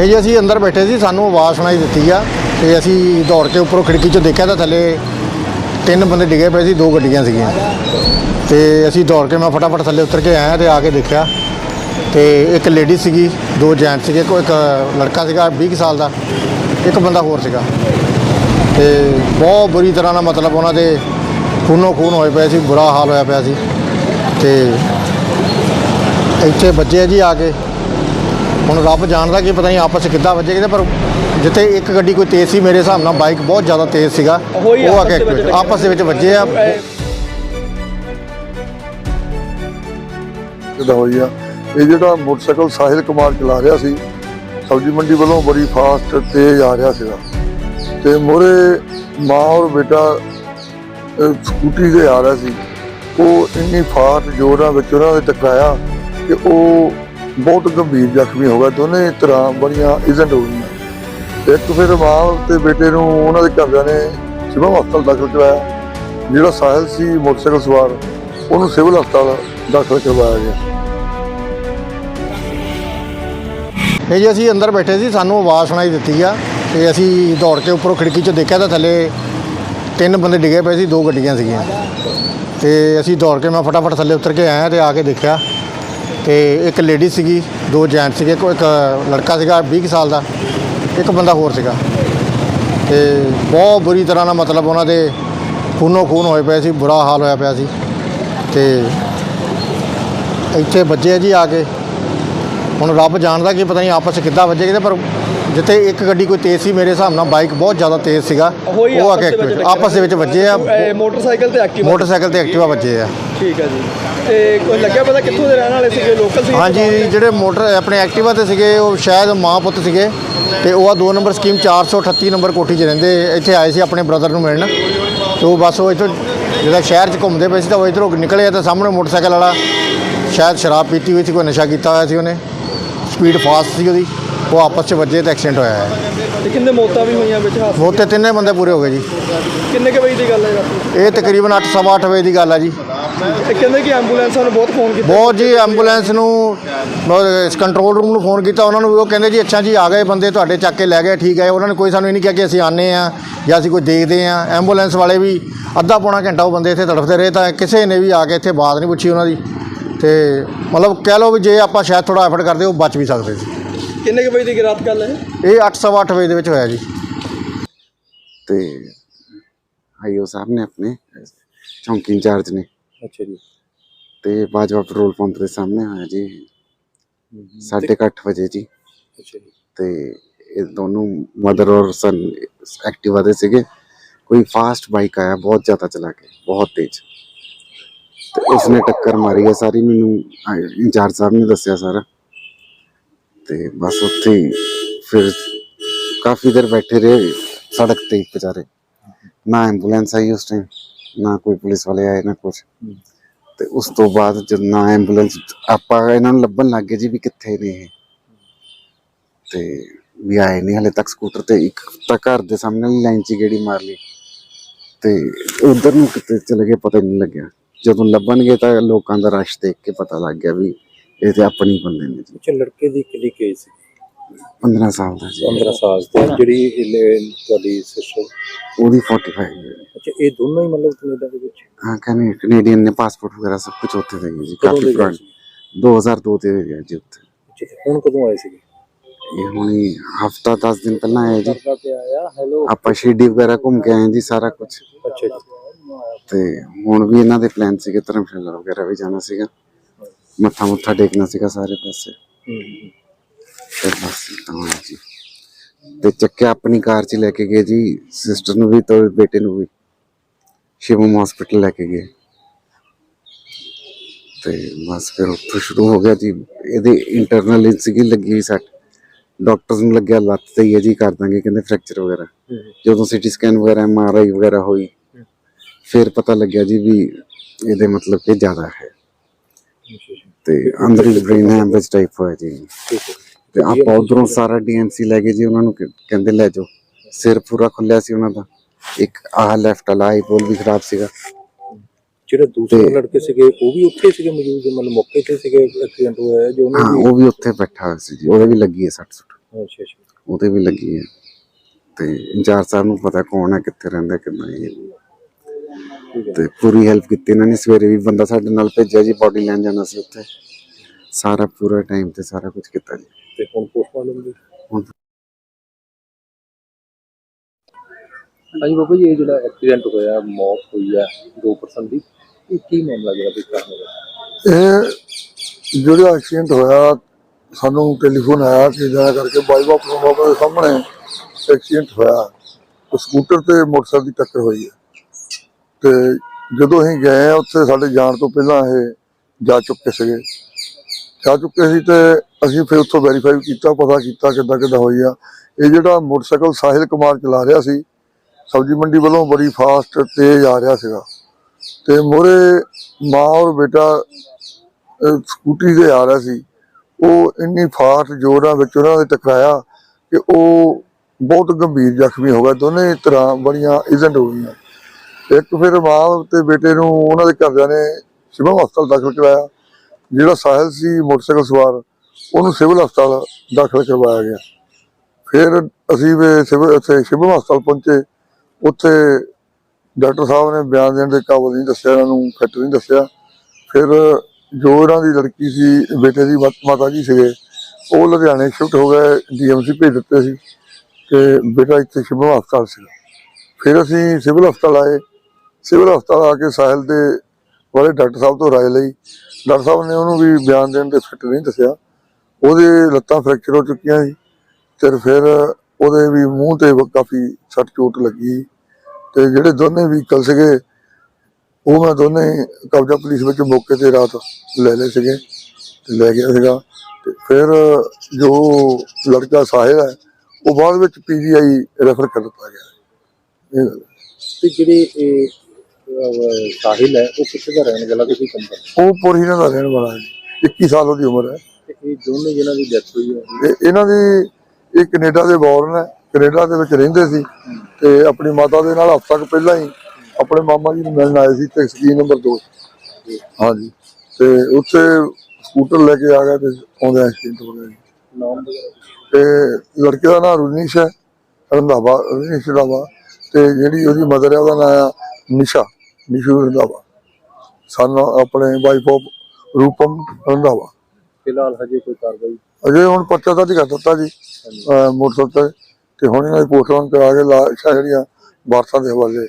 ਇਹ ਜੀ ਅਸੀਂ ਅੰਦਰ ਬੈਠੇ ਸੀ, ਸਾਨੂੰ ਆਵਾਜ਼ ਸੁਣਾਈ ਦਿੱਤੀ ਆ ਤੇ ਅਸੀਂ ਦੌੜ ਕੇ ਉੱਪਰੋਂ ਖਿੜਕੀ 'ਚੋਂ ਦੇਖਿਆ ਤਾਂ ਥੱਲੇ ਤਿੰਨ ਬੰਦੇ ਡਿੱਗੇ ਪਏ ਸੀ, ਦੋ ਗੱਡੀਆਂ ਸੀਗੀਆਂ। ਤੇ ਅਸੀਂ ਦੌੜ ਕੇ ਮੈਂ ਫਟਾਫਟ ਥੱਲੇ ਉਤਰ ਕੇ ਆਇਆ ਤੇ ਆ ਕੇ ਦੇਖਿਆ ਤੇ ਇੱਕ ਲੇਡੀ ਸੀਗੀ, ਦੋ ਜੈਂਟ ਸੀਗੇ ਕੋਈ ਇੱਕ ਲੜਕਾ ਸੀਗਾ 20 ਕੁ ਸਾਲ ਦਾ, ਇੱਕ ਬੰਦਾ ਹੋਰ ਸੀਗਾ। ਤੇ ਬਹੁਤ ਬੁਰੀ ਤਰ੍ਹਾਂ ਨਾਲ ਮਤਲਬ ਉਹਨਾਂ ਦੇ ਖੂਨੋ ਖੂਨ ਹੋਏ ਪਏ ਸੀ, ਬੁਰਾ ਹਾਲ ਹੋਇਆ ਪਿਆ ਸੀ। ਤੇ ਇੱਥੇ ਬੱਚੇ ਆ ਜੀ ਆ ਕੇ। ਹੁਣ ਰੱਬ ਜਾਣਦਾ ਕਿ ਪਤਾ ਨਹੀਂ ਆਪਸ 'ਚ ਕਿੱਦਾਂ ਵੱਜੇ ਕਿਤੇ ਪਰ ਜਿੱਥੇ ਇੱਕ ਗੱਡੀ ਕੋਈ ਤੇਜ਼ ਸੀ ਮੇਰੇ ਹਿਸਾਬ ਨਾਲ ਬਾਈਕ ਬਹੁਤ ਜ਼ਿਆਦਾ ਤੇਜ਼ ਸੀਗਾ। ਉਹੀ ਉਹ ਆ ਆਪਸ ਕੇ ਦੇ ਵਿੱਚ ਆਪਸ ਦੇ ਵਿੱਚ ਵੱਜੇ ਆ। ਕਿੱਦਾਂ ਹੋਈ ਆ? ਇਹ ਜਿਹੜਾ ਮੋਟਰਸਾਈਕਲ ਸਾਹਿਲ ਕੁਮਾਰ ਚਲਾ ਰਿਹਾ ਸੀ ਸਬਜ਼ੀ ਮੰਡੀ ਵੱਲੋਂ ਬੜੀ ਫਾਸਟ ਤੇਜ਼ ਆ ਰਿਹਾ ਸੀਗਾ। ਤੇ ਮੋਰੇ ਮਾਂ ਔਰ ਬੇਟਾ ਅਹ, ਸਕੂਟਰੀ ਤੇ ਆ ਰਿਹਾ ਸੀ। ਉਹ ਇੰਨੀ ਫਾਸਟ ਜੋਰਾਂ ਵਿੱਚ ਉਹਨਾਂ ਦੇ ਟਕਰਾਇਆ ਕਿ ਉਹ ਬਹੁਤ ਗੰਭੀਰ ਜ਼ਖਮੀ ਹੋ ਗਏ। ਦੋਨੇ ਤਰ੍ਹਾਂ ਬੜੀਆਂ ਇਜ਼ੈਂਟ ਹੋ ਗਈਆਂ। ਇੱਕ ਫਿਰ ਮਾਂ ਤੇ ਬੇਟੇ ਨੂੰ ਉਹਨਾਂ ਦੇ ਘਰਦਿਆਂ ਨੇ ਸਿਵਲ ਹਸਪਤਾਲ ਦਾਖਲ ਕਰਾਇਆ ਜਿਹੜਾ ਸਾਹਿਲ ਸੀ ਮੋਟਰਸਾਈਕਲ ਸਵਾਰ, ਉਹਨੂੰ ਸਿਵਲ ਹਸਪਤਾਲ ਦਾਖਲ ਕਰਵਾਇਆ ਗਿਆ। ਇਹ ਜੀ ਅਸੀਂ ਅੰਦਰ ਬੈਠੇ ਸੀ, ਸਾਨੂੰ ਆਵਾਜ਼ ਸੁਣਾਈ ਦਿੱਤੀ ਆ ਤੇ ਅਸੀਂ ਦੌੜ ਕੇ ਉੱਪਰੋਂ ਖਿੜਕੀ 'ਚੋਂ ਦੇਖਿਆ ਤਾਂ ਥੱਲੇ ਤਿੰਨ ਬੰਦੇ ਡਿੱਗੇ ਪਏ ਸੀ, ਦੋ ਗੱਡੀਆਂ ਸੀਗੀਆਂ। ਤੇ ਅਸੀਂ ਦੌੜ ਕੇ ਮੈਂ ਫਟਾਫਟ ਥੱਲੇ ਉਤਰ ਕੇ ਆਇਆ ਤੇ ਆ ਕੇ ਦੇਖਿਆ ਤੇ ਇੱਕ ਲੇਡੀ ਸੀਗੀ, ਦੋ ਜੈਂਟ ਸੀਗੇ ਕੋਈ ਇੱਕ ਲੜਕਾ ਸੀਗਾ 20 ਕੁ ਸਾਲ ਦਾ, ਇੱਕ ਬੰਦਾ ਹੋਰ ਸੀਗਾ। ਤੇ ਬਹੁਤ ਬੁਰੀ ਤਰ੍ਹਾਂ ਨਾਲ ਮਤਲਬ ਉਹਨਾਂ ਦੇ ਖੂਨੋ ਖੂਨ ਹੋਏ ਪਏ ਸੀ, ਬੁਰਾ ਹਾਲ ਹੋਇਆ ਪਿਆ ਸੀ। ਤੇ ਇੱਥੇ ਵੱਜੇ ਜੀ ਆ ਕੇ। ਹੁਣ ਰੱਬ ਜਾਣਦਾ ਕਿ ਪਤਾ ਨਹੀਂ ਆਪਸ ਕਿੱਦਾਂ ਵੱਜੇ ਕਿਤੇ, ਪਰ ਜਿੱਥੇ ਇੱਕ ਗੱਡੀ ਕੋਈ ਤੇਜ਼ ਸੀ ਮੇਰੇ ਹਿਸਾਬ ਨਾਲ ਬਾਈਕ ਬਹੁਤ ਜ਼ਿਆਦਾ ਤੇਜ਼ ਸੀਗਾ। ਉਹੀ ਉਹ ਆ ਆਪਸ ਕੇ ਦੇ ਵਿੱਚ ਆਪਸ ਦੇ ਵਿੱਚ ਵੱਜੇ ਆ। ਇਹ ਮੋਟਰਸਾਈਕਲ ਤੇ ਐਕਟਿਵਾ ਮੋਟਰਸਾਈਕਲ ਤੇ ਐਕਟਿਵਾ ਵੱਜੇ ਆ। ਠੀਕ ਹੈ ਜੀ। ਤੇ ਕੋਈ ਲੱਗਿਆ ਪਤਾ ਕਿੱਥੋਂ ਦੇ ਰਹਿਣ ਵਾਲੇ ਸੀਗੇ? ਲੋਕਲ ਸੀ ਹਾਂਜੀ ਜਿਹੜੇ ਮੋਟਰ ਆਪਣੇ ਐਕਟਿਵਾ ਤੇ ਸੀਗੇ ਉਹ ਸ਼ਾਇਦ ਮਾਂ ਪੁੱਤ ਸੀਗੇ। ਤੇ ਉਹ ਆ 2 ਨੰਬਰ ਸਕੀਮ 438 ਨੰਬਰ ਕੋਠੀ 'ਚ ਰਹਿੰਦੇ। ਇੱਥੇ ਆਏ ਸੀ ਆਪਣੇ ਬ੍ਰਦਰ ਨੂੰ ਮਿਲਣ। ਤੇ ਉਹ ਬਸ ਉਹ ਇੱਥੋਂ ਜਿਹੜਾ ਸ਼ਹਿਰ 'ਚ ਘੁੰਮਦੇ ਪਏ ਸੀ ਤਾਂ ਉਹ ਇੱਧਰੋਂ ਨਿਕਲੇ ਤਾਂ ਸਾਹਮਣੇ ਮੋਟਰਸਾਈਕਲ ਵਾਲਾ। ਸ਼ਾਇਦ ਸ਼ਰਾਬ ਪੀਤੀ ਹੋਈ ਸੀ ਕੋਈ ਨਸ਼ਾ ਕੀਤਾ ਹੋਇਆ ਸੀ ਉਹਨੇ। ਸਪੀਡ ਫਾਸਟ ਸੀ ਉਹਦੀ। ਉਹ ਆਪਸ 'ਚ ਵੱਜੇ ਤੇ ਐਕਸੀਡੈਂਟ ਹੋਇਆ ਹੈ। ਤੇ ਕਿੰਨੇ ਮੌਤਾਂ ਵੀ ਹੋਈਆਂ ਵਿੱਚ ਹਾਦਸੇ? ਉਹ ਤੇ ਤਿੰਨੇ ਬੰਦੇ ਪੂਰੇ ਹੋ ਗਏ ਜੀ। ਕਿੰਨੇ ਕੁ ਵਜੇ ਦੀ ਗੱਲ ਹੈ ਰਾਤੀ? ਇਹ ਤਕਰੀਬਨ 8 ਸਵਾ ਅੱਠ ਵਜੇ ਦੀ ਗੱਲ ਆ ਜੀ। ਤੇ ਕਹਿੰਦੇ ਕਿ ਐਂਬੂਲੈਂਸਾਂ ਨੂੰ ਬਹੁਤ ਫੋਨ ਕੀਤਾ। ਬਹੁਤ ਜੀ ਐਂਬੂਲੈਂਸ ਨੂੰ ਬਹੁਤ ਇਸ ਕੰਟਰੋਲ ਰੂਮ ਨੂੰ ਫੋਨ ਕੀਤਾ। ਉਹਨਾਂ ਨੂੰ ਵੀ ਉਹ ਕਹਿੰਦੇ ਜੀ ਅੱਛਾ ਜੀ ਆ ਗਏ ਬੰਦੇ ਤੁਹਾਡੇ ਚੱਕ ਕੇ ਲੈ ਗਏ ਠੀਕ ਹੈ। ਉਹਨਾਂ ਨੇ ਕੋਈ ਸਾਨੂੰ ਇਹ ਨਹੀਂ ਕਿਹਾ ਕਿ ਅਸੀਂ ਆਨੇ ਆ ਜਾਂ ਅਸੀਂ ਕੋਈ ਦੇਖਦੇ ਆ ਐਂਬੂਲੈਂਸ ਵਾਲੇ ਵੀ ਅੱਧਾ ਪੌਣਾ ਘੰਟਾ ਉਹ ਬੰਦੇ ਇੱਥੇ ਤੜਫਦੇ ਰਹੇ ਤਾਂ ਕਿਸੇ ਨੇ ਵੀ ਆ ਕੇ ਇੱਥੇ ਬਾਤ ਨਹੀਂ ਪੁੱਛੀ ਉਹਨਾਂ ਦੀ। ਤੇ ਮਤਲਬ ਕਹਿ ਲਓ ਵੀ ਜੇ ਆਪਾਂ ਸ਼ਾਇਦ ਥੋੜਾ ਐਫਰਟ ਕਰਦੇ ਉਹ ਬਚ ਵੀ ਸਕਦੇ ਸੀ। ਕਿੰਨੇ ਕੁ ਵਜੇ ਦੀ ਰਾਤ ਗੱਲ ਹੈ? ਇਹ 8 ਸਵਾ ਅੱਠ ਵਜੇ ਦੇ ਵਿੱਚ ਹੋਇਆ ਜੀ। ਤੇ ਆਈਓ ਸਾਹਿਬ ਨੇ ਆਪਣੇ ਚੌਂਕੀ ਇੰਚਾਰਜ ਨੇ। ਅੱਛਾ ਜੀ। ਤੇ ਬਾਜਵਾ ਪੈਟਰੋਲ ਪੰਪ ਦੇ ਸਾਹਮਣੇ ਹੋਇਆ ਜੀ। ਸਾਢੇ ਕੁ ਅੱਠ ਵਜੇ ਜੀ। ਅੱਛਾ ਜੀ। ਤੇ ਇਹ ਦੋਨੋਂ ਮਦਰ ਔਰ ਸਨ ਐਕਟਿਵਾ ਦੇ ਸੀਗੇ। ਕੋਈ ਫਾਸਟ ਬਾਈਕ ਆਇਆ ਬਹੁਤ ਜ਼ਿਆਦਾ ਚਲਾ ਕੇ ਬਹੁਤ ਤੇਜ਼। ਤੇ ਉਸਨੇ ਟੱਕਰ ਮਾਰੀ ਹੈ ਸਾਰੀ ਮੈਨੂੰ ਇੰਚਾਰਜ ਸਾਹਿਬ ਨੇ ਦੱਸਿਆ ਸਾਰਾ। ਤੇ ਬਸ ਉੱਥੇ ਹੀ ਫਿਰ ਕਾਫੀ ਦੇਰ ਬੈਠੇ ਰਹੇ ਸੜਕ ਤੇ ਹੀ ਵਿਚਾਰੇ ਨਾ ਐਂਬੂਲੈਂਸ ਆਈ ਉਸ ਟਾਈਮ ਨਾ ਕੋਈ ਪੁਲਿਸ ਵਾਲੇ ਆਏ, ਨਾ ਕੁਝ ਤੇ ਉਸ ਤੋਂ ਬਾਅਦ ਜਦ ਨਾ ਐਂਬੂਲੈਂਸ ਆਪਾਂ ਇਹਨਾਂ ਨੂੰ ਲੱਭਣ ਲੱਗ ਗਏ ਜੀ ਵੀ ਕਿੱਥੇ ਨੇ ਇਹ। ਤੇ ਵੀ ਆਏ ਨਹੀਂ ਹਲੇ ਤੱਕ ਸਕੂਟਰ ਤੇ ਇੱਕ ਤਾਂ ਘਰ ਦੇ ਸਾਹਮਣੇ ਲਾਈਨ 'ਚ ਗੇੜੀ ਮਾਰ ਲਈ। ਤੇ ਉਧਰ ਨੂੰ ਕਿਤੇ ਚਲੇ ਗਏ, ਪਤਾ ਹੀ ਨਹੀਂ ਲੱਗਿਆ। ਜਦੋਂ ਲੱਭਣਗੇ ਤਾਂ ਲੋਕਾਂ ਦਾ ਰਸ਼ ਦੇਖ ਕੇ ਪਤਾ ਲੱਗ ਗਿਆ ਵੀ ਇਹ ਤੇ ਆਪਣੇ ਬੰਦੇ ਨੇ ਜੀ। ਅੱਛਾ ਲੜਕੇ ਦੀ ਕਿੰਨੀ ਕੇਸ ਸੀ? 15 ਸਾਲ ਦਾ ਜੀ। 15 ਸਾਲ ਤੇ ਜਿਹੜੀ ਇਹ ਤੁਹਾਡੀ ਸਿਸਟਰ ਉਹਦੀ 45 ਹੈ। ਅੱਛਾ ਇਹ ਦੋਨੋਂ ਹੀ ਮਤਲਬ ਕੈਨੇਡਾ ਦੇ ਵਿੱਚ? ਹਾਂ ਕਹਿੰਦੇ ਕੈਨੇਡੀਅਨ ਨੇ ਪਾਸਪੋਰਟ ਵਗੈਰਾ ਸਭ ਕੁਝ ਉੱਥੇ ਦੇ ਗਏ ਜੀ ਕਾਫੀ ਗਏ ਪੁਰਾਣੇ। ਸੀ? 2002 ਦੇ ਗਿਆ ਜੀ ਉੱਥੇ। ਅੱਛਾ ਤੇ ਹੁਣ ਕਦੋਂ ਆਏ ਸੀਗੇ? ਇਹ ਹੁਣੀ ਹਫਤਾ 10 ਦਿਨ ਪਹਿਲਾਂ ਆਏ ਜੀ। ਤੇ ਆਪਾਂ ਸ਼ਿਰਡੀ ਵਗੈਰਾ ਘੁੰਮ ਕੇ ਆਏ ਜੀ ਸਾਰਾ ਕੁਝ ਅੱਛਾ ਜੀ। ਤੇ ਹੁਣ ਵੀ ਇਹਨਾਂ ਦੇ ਪਲਾਨ ਸੀਗੇ ਧਰਮਸ਼ਾਲਾ ਵਗੈਰਾ ਵੀ ਜਾਣਾ ਸੀਗਾ। ਮੱਥਾ ਮੁੱਥਾ ਟੇਕਣਾ ਸੀਗਾ ਸਾਰੇ ਪਾਸੇ। ਹੂੰ ਤੇ ਬਸ ਤਾਂ ਹੋਇਆ ਜੀ। ਤੇ ਚੱਕਿਆ ਆਪਣੀ ਕਾਰ 'ਚ ਹੀ ਲੈ ਕੇ ਗਏ ਜੀ ਸਿਸਟਰ ਨੂੰ ਵੀ ਤੇ ਬੇਟੇ ਨੂੰ ਵੀ। ਸ਼ਿਵਮ ਹਸਪੀਟਲ ਲੈ ਕੇ ਗਏ। ਤੇ ਬਸ ਫਿਰ ਉੱਥੋਂ ਸ਼ੁਰੂ ਹੋ ਗਿਆ ਜੀ। ਇਹਦੇ ਇੰਟਰਨਲ ਸੀਗੀ ਲੱਗੀ ਹੋਈ ਸੱਟ। ਡਾਕਟਰਸ ਨੂੰ ਲੱਗਿਆ ਲੱਤ ਤੇ ਹੀ ਹੈ ਜੀ ਕਰ ਦਾਂਗੇ ਕਹਿੰਦੇ ਫ੍ਰੈਕਚਰ ਵਗੈਰਾ। ਜਦੋਂ ਸੀਟੀ ਸਕੈਨ ਵਗੈਰਾ ਐਮਆਰਆਈ ਵਗੈਰਾ ਹੋਈ ਫਿਰ ਪਤਾ ਲੱਗਿਆ ਜੀ ਵੀ ਇਹਦੇ ਮਤਲਬ ਕਿ ਜ਼ਿਆਦਾ ਹੈ। ਤੇ ਅੰਦਰ ਹੀ ਬ੍ਰੇਨ ਹੈਮਰੇਜ ਟਾਈਪ ਹੋਇਆ ਜੀ। ਤੇ ਆਪਾਂ ਉਧਰੋਂ ਸਾਰਾ ਡੀਐਮਸੀ ਲੈ ਗਏ ਜੀ ਉਹਨਾਂ ਨੂੰ ਕਹਿ- ਕਹਿੰਦੇ ਲੈ ਜਾਓ। ਸਿਰ ਪੂਰਾ ਖੁੱਲਿਆ ਸੀ ਉਹਨਾਂ ਦਾ। ਇੱਕ ਆਹ ਲੈਫਟ ਵਾਲਾ ਆਈ ਬੋਲ ਵੀ ਖਰਾਬ ਸੀਗਾ। ਜਿਹੜੇ ਦੂਸਰੇ ਲੜਕੇ ਸੀਗੇ ਉਹ ਵੀ ਉੱਥੇ ਸੀਗੇ ਮੌਜੂਦ ਮਤਲਬ ਮੌਕੇ ਤੇ ਸੀਗੇ ਐਕਸੀਡੈਂਟ ਹੋਇਆ ਜੋ ਉਹਨਾਂ ਦੀ ਉਹ ਵੀ ਉੱਥੇ ਬੈਠਾ ਹੋਇਆ ਸੀ ਜੀ। ਉਹਦੇ ਵੀ ਲੱਗੀ ਹੈ ਸੱਟ ਸੁੱਟ। ਅੱਛਾ ਅੱਛਾ। ਉਹਦੇ ਵੀ ਲੱਗੀ ਹੈ। ਤੇ ਇੰਚਾਰਜ ਸਾਹਿਬ ਨੂੰ ਪਤਾ ਕੌਣ ਹੈ ਕਿੱਥੇ ਰਹਿੰਦਾ ਕਿੰਨਾ ਹੈ। ਤੇ ਪੂਰੀ ਹੈਲਪ ਕੀਤੀ ਇਹਨਾਂ ਨੇ। ਸਵੇਰੇ ਵੀ ਬੰਦਾ ਸਾਡੇ ਨਾਲ ਭੇਜਿਆ ਜੀ ਬੋਡੀ ਲੈਣ ਜਾਣਾ ਸੀ ਉੱਥੇ। ਸਾਰਾ ਪੂਰਾ ਟਾਈਮ ਤੇ ਸਾਰਾ ਕੁਝ ਕੀਤਾ ਜੀ। ਤੇ ਹੁਣ ਪੋਸਟਮਾਰਟਮ ਦੀ? ਹੁਣ ਹਾਂਜੀ ਬਾਬਾ ਜੀ ਇਹ ਜਿਹੜਾ ਐਕਸੀਡੈਂਟ ਹੋਇਆ ਮੌਤ ਹੋਈ ਹੈ 2% ਦੀ ਇਹ ਕੀ ਮਾਮਲਾ ਜਿਹੜਾ ਵੀ ਕਾਰਨ ਹੋਇਆ ਇਹ ਜਿਹੜਾ ਐਕਸੀਡੈਂਟ ਹੋਇਆ ਸਾਨੂੰ ਟੈਲੀਫੋਨ ਆਇਆ ਕਿ ਜਿਹੜਾ ਕਰਕੇ ਬਾਈਪਾਸ ਪ੍ਰੋਗਰਾਮ ਦੇ ਸਾਹਮਣੇ ਐਕਸੀਡੈਂਟ ਹੋਇਆ। ਸਕੂਟਰ ਤੇ ਮੋਟਰਸਾਈਕਲ ਦੀ ਟੱਕਰ ਹੋਈ ਹੈ ਤੇ ਜਦੋਂ ਅਸੀਂ ਗਏ ਆ ਉੱਥੇ ਸਾਡੇ ਜਾਣ ਤੋਂ ਪਹਿਲਾਂ ਇਹ ਜਾ ਚੁੱਕੇ ਸੀਗੇ। ਜਾ ਚੁੱਕੇ ਸੀ ਤੇ ਅਸੀਂ ਫਿਰ ਉੱਥੋਂ ਵੈਰੀਫਾਈ ਕੀਤਾ, ਪਤਾ ਕੀਤਾ ਕਿੱਦਾਂ ਕਿੱਦਾਂ ਹੋਈ ਆ। ਇਹ ਜਿਹੜਾ ਮੋਟਰਸਾਈਕਲ ਸਾਹਿਲ ਕੁਮਾਰ ਚਲਾ ਰਿਹਾ ਸੀ, ਸਬਜ਼ੀ ਮੰਡੀ ਵੱਲੋਂ ਬੜੀ ਫਾਸਟ ਤੇਜ਼ ਆ ਰਿਹਾ ਸੀਗਾ। ਤੇ ਮੋਰੇ ਮਾਂ ਔਰ ਬੇਟਾ ਸਕੂਟੀ ਸਕੂਟਰੀ ਤੇ ਆ ਰਿਹਾ ਸੀ। ਉਹ ਇੰਨੀ ਫਾਸਟ ਜੋਰਾਂ ਵਿੱਚ ਉਹਨਾਂ ਦੇ ਟਕਰਾਇਆ ਕਿ ਉਹ ਬਹੁਤ ਗੰਭੀਰ ਜ਼ਖਮੀ ਹੋ ਗਿਆ ਦੋਨੇ ਤਰ੍ਹਾਂ ਬੜੀਆਂ ਇਜੈਂਟ ਹੋ ਗਈਆਂ। ਇੱਕ ਫਿਰ ਮਾਂ ਤੇ ਬੇਟੇ ਨੂੰ ਉਹਨਾਂ ਦੇ ਘਰਦਿਆਂ ਨੇ ਸਿਵਲ ਹਸਪਤਾਲ ਦਾਖਲ ਕਰਵਾਇਆ। ਜਿਹੜਾ ਸਾਹਿਲ ਸੀ ਮੋਟਰਸਾਈਕਲ ਸਵਾਰ, ਉਹਨੂੰ ਸਿਵਲ ਹਸਪਤਾਲ ਦਾਖਲ ਕਰਵਾਇਆ ਗਿਆ। ਫਿਰ ਅਸੀਂ ਵੀ ਸਿਵਲ ਇੱਥੇ ਸਿਵਲ ਹਸਪਤਾਲ ਪਹੁੰਚੇ। ਉੱਥੇ ਡਾਕਟਰ ਸਾਹਿਬ ਨੇ ਬਿਆਨ ਦੇਣ ਦੇ ਕਾਬਲ ਨਹੀਂ ਦੱਸਿਆ, ਇਹਨਾਂ ਨੂੰ ਫਿੱਟ ਨਹੀਂ ਦੱਸਿਆ। ਫਿਰ ਜੋ ਇਹਨਾਂ ਦੀ ਲੜਕੀ ਸੀ, ਬੇਟੇ ਦੀ ਮਾਤ- ਮਾਤਾ ਜੀ ਸੀਗੇ, ਉਹ ਲੁਧਿਆਣੇ ਸ਼ਿਫਟ ਹੋ ਗਏ, ਡੀਐਮਸੀ ਭੇਜ ਦਿੱਤੇ ਸੀ ਤੇ ਬੇਟਾ ਇੱਥੇ ਸਿਵਲ ਹਸਪਤਾਲ ਸੀ ਫਿਰ ਅਸੀਂ ਸਿਵਲ ਹਸਪਤਾਲ ਆਏ। ਸਿਵਲ ਹਸਪਤਾਲ ਆ ਕੇ ਸਾਹਿਲ ਦੇ ਬਾਰੇ ਡਾਕਟਰ ਸਾਹਿਬ ਤੋਂ ਰਾਏ ਲਈ। ਡਾਕਟਰ ਸਾਹਿਬ ਨੇ ਉਹਨੂੰ ਵੀ ਬਿਆਨ ਦੇਣ ਦੇ ਫਿੱਟ ਨਹੀਂ ਦੱਸਿਆ। ਉਹਦੇ ਲੱਤਾਂ ਫ੍ਰੈਕਚਰ ਹੋ ਚੁੱਕੀਆਂ ਜੀ ਤੇ ਫਿਰ ਉਹਦੇ ਵੀ ਮੂੰਹ ਤੇ ਕਾਫੀ ਸੱਟ ਚੋਟ ਲੱਗੀ ਤੇ ਜਿਹੜੇ ਦੋਨੇ ਵਹੀਕਲ ਸੀਗੇ, ਉਹ ਮੈਂ ਦੋਨੇ ਕਬਜ਼ਾ ਪੁਲਿਸ ਵਿੱਚ ਮੌਕੇ ਤੇ ਰਾਤ ਲੈ ਲਏ ਸੀਗੇ ਤੇ ਲੈ ਗਿਆ ਸੀਗਾ। ਤੇ ਫਿਰ ਜੋ ਲੜਕਾ ਸਾਹਿਲ ਹੈ, ਉਹ ਬਾਅਦ ਵਿੱਚ ਪੀਜੀਆਈ ਰੈਫਰ ਕਰ ਦਿੱਤਾ ਗਿਆ। ਇਹ ਤੇ ਜਿਹੜੇ ਸਾਹਿਲ ਹੈ ਉਹ ਕਿੱਥੇ ਦਾ ਰਹਿਣ ਵਾਲਾ ਤੇ ਕੀ ਕੰਮ ਕਰਦਾ ਉਹ ਪੁਰਹੀਨਾ ਦਾ ਰਹਿਣ ਵਾਲਾ ਹੈ ਜੀ। 21 ਸਾਲ ਉਹਦੀ ਉਮਰ ਹੈ। ਇਹ ਦੋਨੇ ਜਿਹਨਾਂ ਦੀ ਡੈਥ ਹੋਈ ਹੈ। ਇਹ ਇਹਨਾਂ ਦੀ ਇਹ ਕੈਨੇਡਾ ਦੇ ਬੌਰਨ ਹੈ। ਕੈਨੇਡਾ ਦੇ ਵਿੱਚ ਰਹਿੰਦੇ ਸੀ। ਤੇ ਆਪਣੀ ਮਾਤਾ ਦੇ ਨਾਲ ਹਫ਼ਤਾ ਕੁ ਪਹਿਲਾਂ ਹੀ ਆਪਣੇ ਮਾਮਾ ਜੀ ਨੂੰ ਮਿਲਣ ਆਏ ਸੀ ਤੇ ਸਕੀਨ ਨੰਬਰ 2 ਹਾਂਜੀ। ਤੇ ਉੱਥੇ ਸਕੂਟਰ ਲੈ ਕੇ ਆ ਗਏ ਤੇ ਆਉਂਦੇ ਐਕਸੀਡੈਂਟ ਹੋ ਗਿਆ ਜੀ। ਨਾਮ ਵਗੈਰਾ ਤੇ ਲੜਕੇ ਦਾ ਨਾਮ ਰੁਨੀਸ਼ ਹੈ। ਰੰਧਾਵਾ ਰੁਨੀਸ਼ ਰੰਧਾਵਾ। ਤੇ ਜਿਹੜੀ ਉਹਦੀ ਮਦਰ ਹੈ ਉਹਦਾ ਨਾਮ ਨਿਸ਼ਾ। ਨਿਸ਼ੂ ਰੰਧਾਵਾ ਸਨ ਆਪਣੇ ਵਾਈਫ ਆਫ ਰੂਪਮ ਰੰਧਾਵਾ ਫਿਲਹਾਲ ਹਜੇ ਕੋਈ ਕਾਰਵਾਈ ਅਜੇ ਹੁਣ ਪਰਚਾ ਦਰਜ ਕਰ ਦਿੱਤਾ ਜੀ। ਮੋਟਰਸਾਈਕਲ ਤੇ ਤੇ ਹੁਣ ਇਹਨਾਂ ਦੀ ਪੋਸਟਮਾਰਟਮ ਕਰਾ ਕੇ ਲਾਸ਼ਾਂ ਜਿਹੜੀਆਂ ਵਾਰਸਾਂ ਦੇ ਹਵਾਲੇ